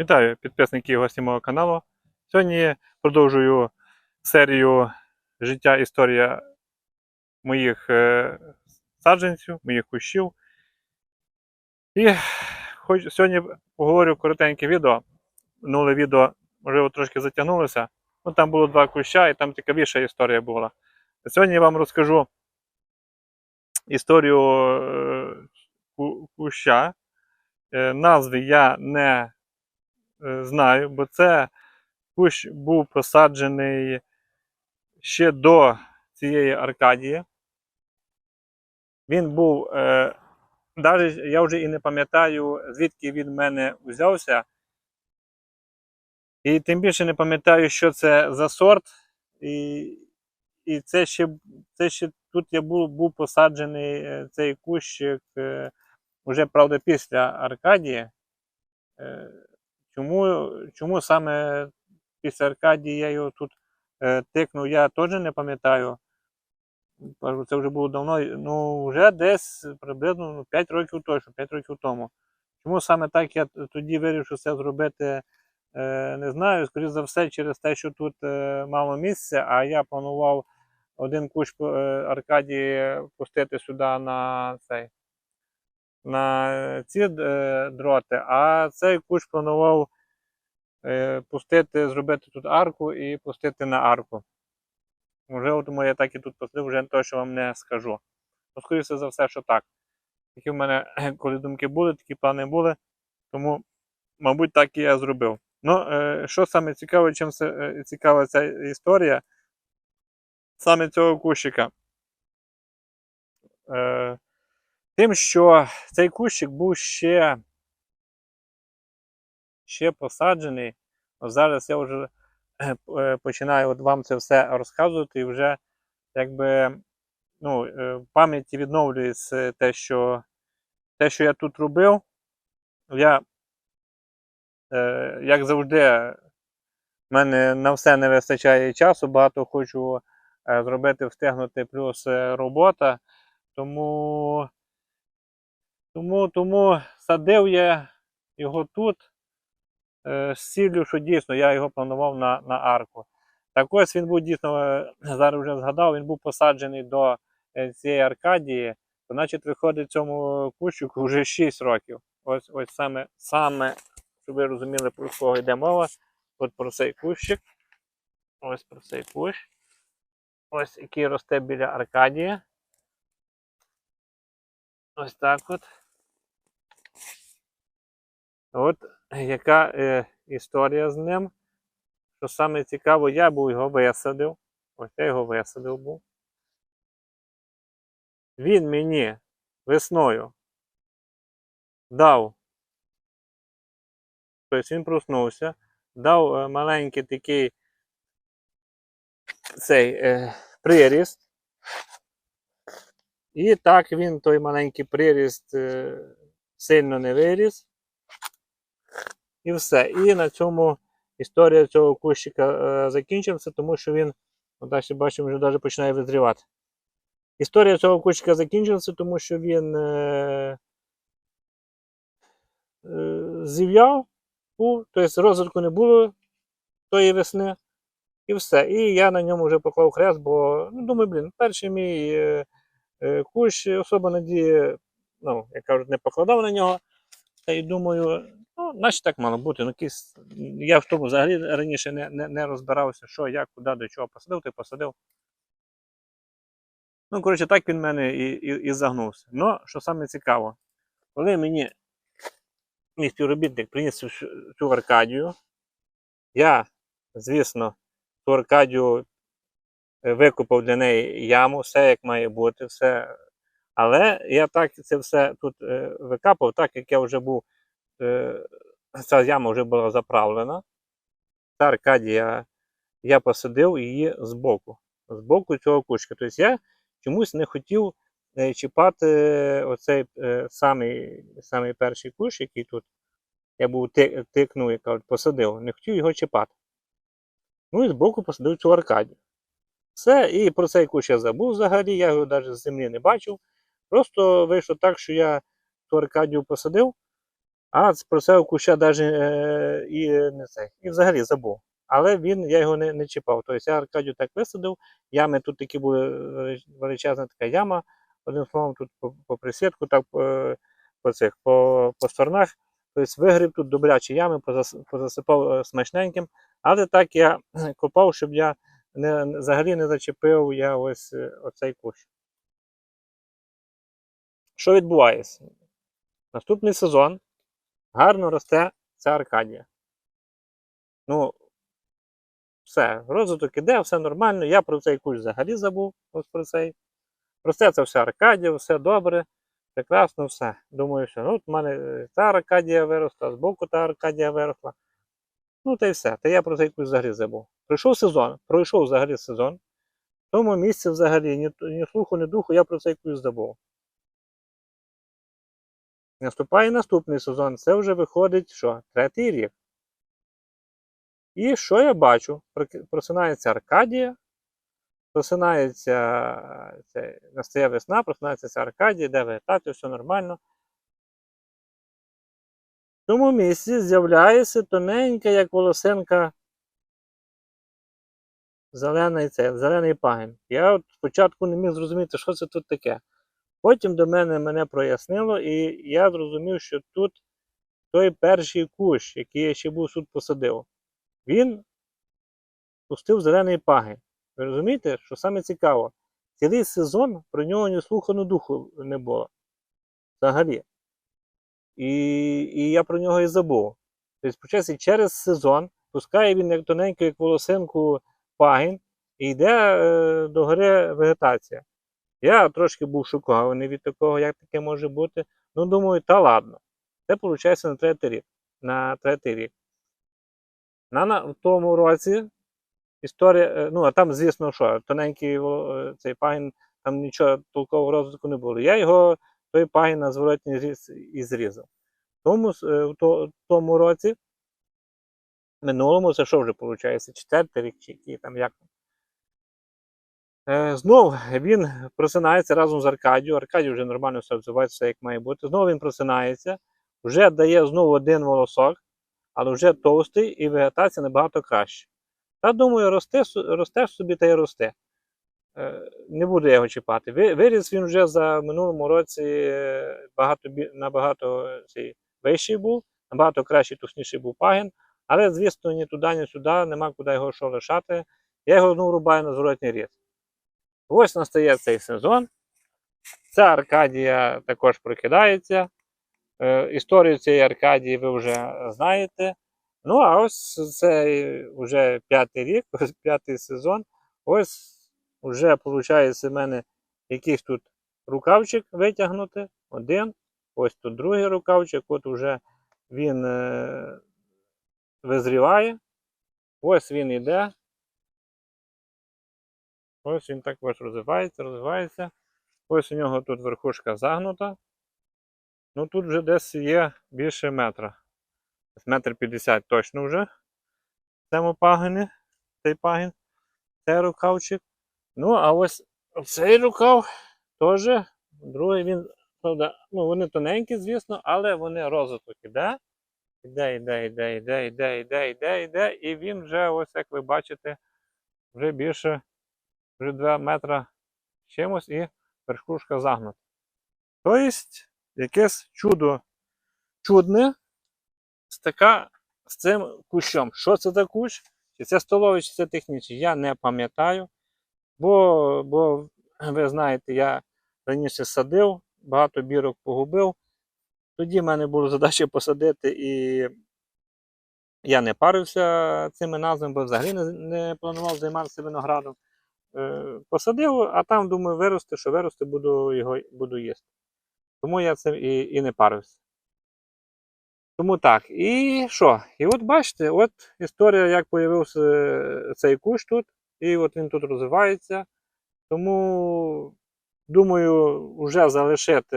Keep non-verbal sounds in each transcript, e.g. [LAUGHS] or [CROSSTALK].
Вітаю підписники і гості мого каналу. Сьогодні продовжую серію життя історія моїх е, саджанців, моїх кущів. І хоч сьогодні поговорю коротеньке відео. Минуле відео, можливо, трошки затягнулося. Ну, там було два куща, і там цікавіша історія була. А Сьогодні я вам розкажу історію е, куща. Е, Назви я не знаю, бо це кущ був посаджений ще до цієї Аркадії. Він був, е, навіть я вже і не пам'ятаю, звідки він в мене взявся. І тим більше не пам'ятаю, що це за сорт. І, і це ще, це ще тут я був, був посаджений е, цей кущик е, вже, правда, після Аркадії. Чому, чому саме після Аркадії я його тут е, тикнув, я теж не пам'ятаю. Це вже було давно, ну вже десь приблизно ну, 5 років точно, 5 років тому. Чому саме так я тоді вирішив це зробити, е, не знаю. Скоріше за все, через те, що тут е, мало місця, а я планував один кущ е, Аркадії пустити сюди на цей на ці е, дроти, а цей кущ планував е, пустити, зробити тут арку і пустити на арку. Можливо, тому я так і тут посадив, вже то, що вам не скажу. Ну, скоріше за все, що так. Такі в мене, коли думки були, такі плани були, тому, мабуть, так і я зробив. Ну, е, що саме цікаве, чим е, цікава ця історія, саме цього кущика. Е, Тим, що цей кущик був ще, ще посаджений. Зараз я вже [CLEARS THROAT] е, починаю от вам це все розказувати, і вже якби ну, е, пам'яті відновлюється те, що, те, що я тут робив. Я, е, як завжди, в мене на все не вистачає часу, багато хочу зробити, встигнути, плюс робота. Тому тому, тому садив я його тут е, з ціллю, що дійсно я його планував на, на арку. Так ось він був дійсно, е, зараз вже згадав, він був посаджений до е, цієї Аркадії, значить виходить цьому кущику вже 6 років. Ось ось саме, саме, щоб ви розуміли, про кого йде мова. От про цей кущик. Ось про цей кущ. Ось який росте біля Аркадії. Ось так от. От яка е, історія з ним. Що саме цікаво, я був його висадив. Ось я його висадив був. Він мені весною дав. Тобто він проснувся, дав е, маленький такий цей е, приріст. І так він той маленький приріст е, сильно не виріс. І все. І на цьому історія цього кущика е, закінчилася, тому що він, далі бачимо, вже навіть починає визрівати. Історія цього кущика закінчилася, тому що він е, е, зів'яв, тобто розвитку не було тої весни. І все. І я на ньому вже поклав хрест, бо ну, думаю, блін, перший мій е, е, кущ особо надії, ну, як кажуть, не покладав на нього. Та й думаю, ну, наче так мало бути. Ну, якісь, я в тому взагалі раніше не, не, не розбирався, що, як, куди, до чого посадив, й посадив. Ну, коротше, так він в мене і, і, і загнувся. Ну, що саме цікаво, коли мені мій співробітник приніс цю, Аркадію, я, звісно, цю Аркадію е, викопав для неї яму, все як має бути, все. Але я так це все тут е, викапав, так як я вже був, ця яма вже була заправлена. Та Аркадія я посадив її збоку, збоку цього кучка. Тобто я чомусь не хотів е, чіпати оцей е, самий, самий перший кущ, який тут я був тикнув, як кажуть, посадив, не хотів його чіпати. Ну і збоку посадив цю Аркадію. Все, і про цей кущ я забув взагалі, я його навіть з землі не бачив. Просто вийшло так, що я ту Аркадію посадив, А про це куща навіть е, і не це, і взагалі забув. Але він, я його не, не чіпав. Тобто я Аркадію так висадив, ями тут такі були величезна така яма. Одним словом, тут по, по присідку, так по, по цих по, по сторонах. Тобто вигріб тут добрячі ями, позасипав е, смачненьким. Але так я [CLEARS THROAT] копав, щоб я не, взагалі не зачепив я ось е, оцей кущ. Що відбувається? Наступний сезон гарно росте ця Аркадія. Ну, все, розвиток іде, все нормально. Я про цей кущ взагалі забув. Ось про цей. Росте це все Аркадія, все добре, прекрасно, все. Думаю, що ну, от в мене е, та Аркадія виросла, збоку та Аркадія виросла. Ну, та й все. Та я про цей кущ взагалі забув. Пройшов сезон, пройшов взагалі сезон. В тому місці взагалі ні, ні слуху, ні духу, я про цей кущ забув. Наступає наступний сезон. Це вже виходить що? Третій рік. І що я бачу? Просинається Аркадія, просинається е, це, настає весна, просинається ця Аркадія, йде вегетація, все нормально. В тому місці з'являється тоненька, як волосинка, зелений, це, зелений пагін. Я от спочатку не міг зрозуміти, що це тут таке. Потім до мене мене прояснило, і я зрозумів, що тут той перший кущ, який я ще був тут посадив, він пустив зелений пагін. Ви розумієте, що саме цікаво, цілий сезон про нього ні слуху, духу не було. Взагалі. І, і я про нього і забув. Тобто, почався через сезон, пускає він як тоненьку, як волосинку пагін, і йде е, до гори вегетація. Я трошки був шокований від такого, як таке може бути. Ну, думаю, та ладно. Це виходить на третій рік. На третій рік. На, на в тому році історія, е, ну, а там, звісно, що, тоненький е, цей пагін, там нічого толкового розвитку не було. Я його, той пагін на зворотній різ і зрізав. Тому, е, в то- тому році, минулому, це що вже виходить? Четвертий рік, чи який там як Знов він просинається разом з Аркадією. Аркадій вже нормально все відбувається, все як має бути. Знову він просинається, вже дає знову один волосок, але вже товстий і вегетація набагато краще. Та думаю, росте, росте собі та й росте. Е, Не буду його чіпати. Виріс він вже за минулому році е, багато, набагато е, цей, вищий був, набагато кращий, тушніший був пагін. Але, звісно, ні туди, ні сюди, нема куди його що лишати. Я його знову рубаю на зворотній різ. Ось настає цей сезон. Ця Аркадія також прокидається. Е, історію цієї Аркадії ви вже знаєте. Ну, а ось це вже п'ятий рік, [LAUGHS] ось п'ятий сезон. Ось вже виходить в мене якийсь тут рукавчик витягнути. Один. Ось тут другий рукавчик. От вже він е, визріває. Ось він іде. Ось він так ось розвивається, розвивається. Ось у нього тут верхушка загнута. Ну тут вже десь є більше метра. Метр п'ятдесят точно вже. Цьому пагині, цей пагін, цей рукавчик. Ну, а ось цей рукав теж, другий він, правда, ну вони тоненькі, звісно, але вони розвиток іде. Іде, іде, іде, іде, іде, іде, іде, іде. І він вже, ось як ви бачите, вже більше вже 2 метра чимось і верхушка загнута. Тобто, якесь чудо чудне з, з цим кущом. Що це за кущ? Чи це столовий, чи це технічний, я не пам'ятаю. Бо, бо ви знаєте, я раніше садив, багато бірок погубив. Тоді в мене була задача посадити, і я не парився цими назвами, бо взагалі не, не планував займатися виноградом. Е, посадив, а там, думаю, виросте, що виросте, буду його буду їсти. Тому я цим і, і не парився. Тому так. І що? І от бачите, от історія, як з'явився е, цей кущ тут, і от він тут розвивається. Тому, думаю, вже залишити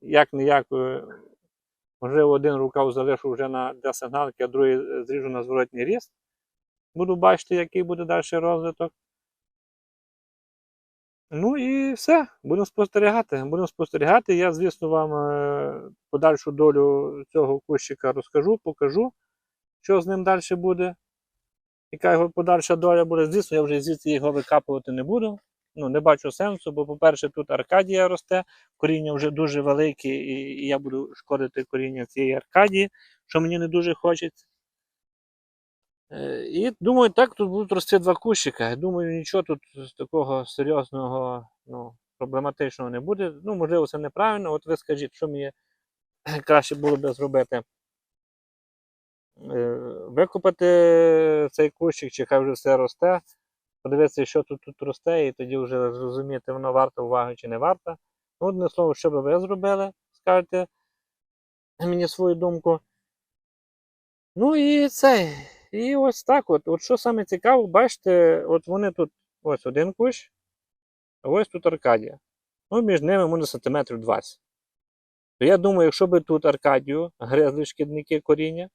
як-не-як, е, можливо, один рукав залишу вже на, для сигналки, а другий зріжу на зворотній ріст. Буду бачити, який буде далі розвиток. Ну і все, будемо спостерігати. Будемо спостерігати. Я, звісно, вам е, подальшу долю цього кущика розкажу, покажу, що з ним далі буде. Яка його подальша доля буде. Звісно, я вже звідси його викапувати не буду. Ну, не бачу сенсу, бо, по-перше, тут Аркадія росте, коріння вже дуже велике, і, і я буду шкодити коріння цієї Аркадії, що мені не дуже хочеться. Е, І думаю, так тут будуть рости два кущика. Думаю, нічого тут такого серйозного, ну, проблематичного не буде. Ну, можливо, це неправильно. От ви скажіть, що мені [CLEARS THROAT] краще було б зробити. Е, Викопати цей кущик, чи хай вже все росте, подивитися, що тут, тут росте, і тоді вже зрозуміти, воно варто уваги чи не варто. Ну, одне слово, що би ви зробили, скажете мені свою думку. Ну і це. І ось так от. От що саме цікаво, бачите, от вони тут ось один кущ, а ось тут Аркадія. Ну, між ними може сантиметрів 20. То я думаю, якщо би тут Аркадію гризли шкідники коріння,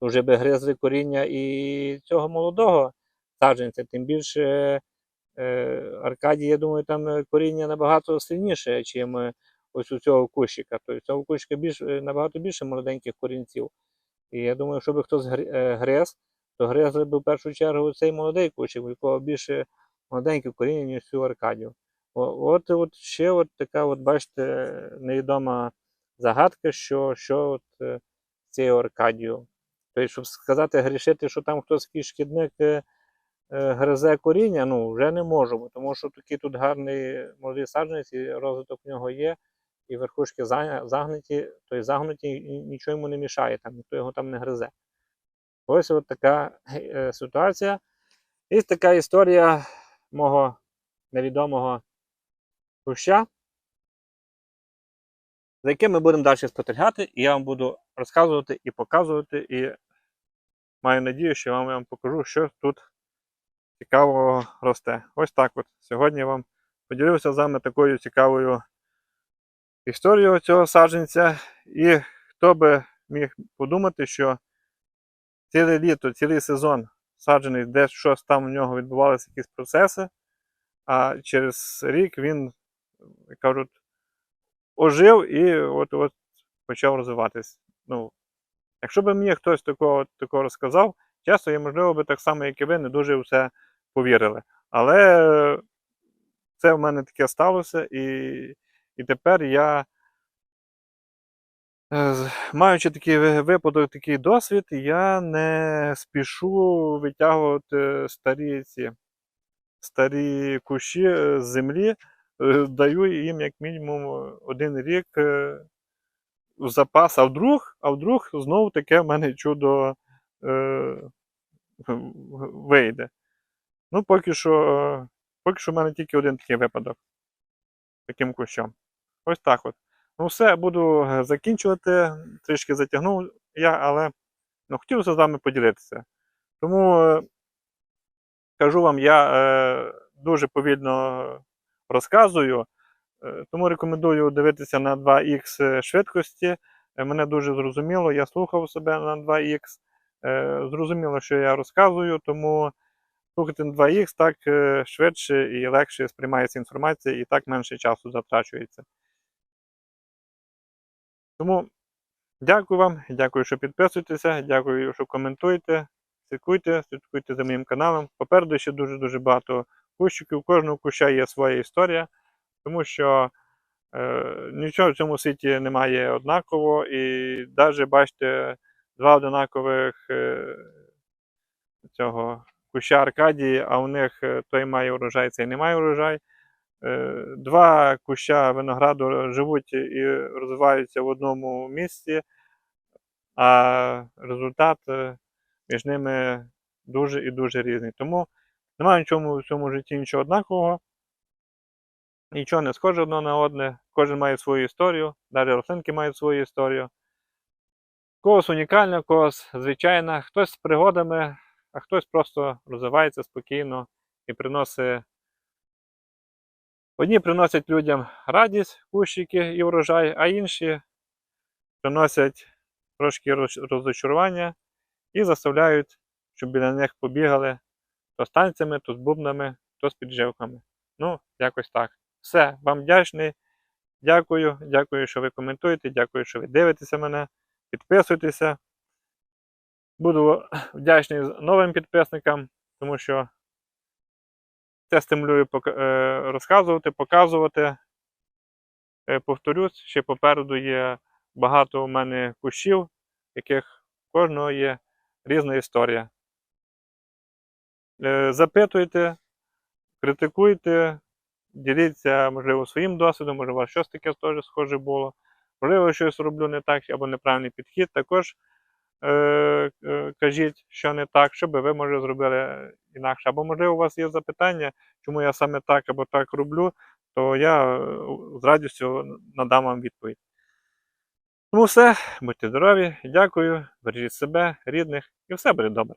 то вже би гризли коріння і цього молодого саджанця, тим більше е, Аркадій, я думаю, там коріння набагато сильніше, ніж е, ось у цього кущика. Тобто цього кущика більш, е, набагато більше молоденьких корінців. І я думаю, якщо б хтось е, гриз, то гризли б в першу чергу цей молодий кущик, у якого більше маленьке коріння, ніж цю Аркадію. От, от ще от така, от, бачите, невідома загадка, що, що от, е, цією Аркадією. Тобто, щоб сказати, грішити, що там хтось якийсь шкідник е, гризе коріння, ну вже не можемо, тому що такий тут гарний молодий саджанець, і розвиток в нього є, і верхушки за- загнуті, тобто загнуті, і нічого йому не мішає, там, ніхто його там не гризе. Ось от така е, ситуація. І така історія мого невідомого куща, за яким ми будемо далі спостерігати, і я вам буду розказувати і показувати, і маю надію, що вам, я вам покажу, що тут цікавого росте. Ось так от. Сьогодні я вам поділився з вами такою цікавою історією цього саджанця. І хто би міг подумати, що ціле літо, цілий сезон саджений, де щось там у нього відбувалися якісь процеси, а через рік він, кажуть, ожив і от, от почав розвиватись. Ну, якщо б мені хтось такого, такого розказав, часто я, можливо, би так само, як і ви, не дуже в це повірили. Але це в мене таке сталося, і, і тепер я, е, маючи такий випадок, такий досвід, я не спішу витягувати старі ці старі кущі е, з землі, е, даю їм як мінімум один рік в запас, а вдруг, а вдруг знову таке в мене чудо е, вийде. Ну, поки що, поки що в мене тільки один такий випадок таким кущом. Ось так от. Ну, все, буду е, закінчувати. Трішки затягнув я, але ну, хотілося з вами поділитися. Тому е, кажу вам, я е, дуже повільно розказую, тому рекомендую дивитися на 2х швидкості. Мене дуже зрозуміло, я слухав себе на 2х. Е, зрозуміло, що я розказую, тому слухати на 2х так е, швидше і легше сприймається інформація, і так менше часу затрачується. Тому дякую вам, дякую, що підписуєтеся, дякую, що коментуєте, слідкуйте, слідкуйте за моїм каналом. Попереду ще дуже-дуже багато кущиків. У кожного куща є своя історія, тому що е, нічого в цьому світі немає однаково, і навіть бачите, два однакових е, цього куща Аркадії, а у них е, той має урожай, цей не має урожай. Е, Два куща винограду живуть і розвиваються в одному місці, а результат е, між ними дуже і дуже різний. Тому немає нічого в цьому житті нічого однакового, нічого не схоже одне на одне, кожен має свою історію, навіть рослинки мають свою історію. Когось унікальна, когось звичайна, хтось з пригодами, а хтось просто розвивається спокійно і приносить. Одні приносять людям радість, кущики і врожай, а інші приносять трошки розочарування і заставляють, щоб біля них побігали то з танцями, то з бубнами, то з підживками. Ну, якось так. Все, вам вдячний. Дякую, дякую, що ви коментуєте, дякую, що ви дивитеся мене. Підписуйтеся. Буду вдячний новим підписникам, тому що це стимулює е, розказувати, показувати. Е, Повторюсь, ще попереду є багато у мене кущів, яких кожного є різна історія. Е, Запитуйте, критикуйте, діліться, можливо, своїм досвідом, може, у вас щось таке теж схоже було. Можливо, щось роблю не так або неправильний підхід. Також кажіть, що не так, що би ви, може, зробили інакше. Або, можливо, у вас є запитання, чому я саме так або так роблю, то я е, з радістю надам вам відповідь. Тому все, будьте здорові, дякую, бережіть себе, рідних, і все буде добре.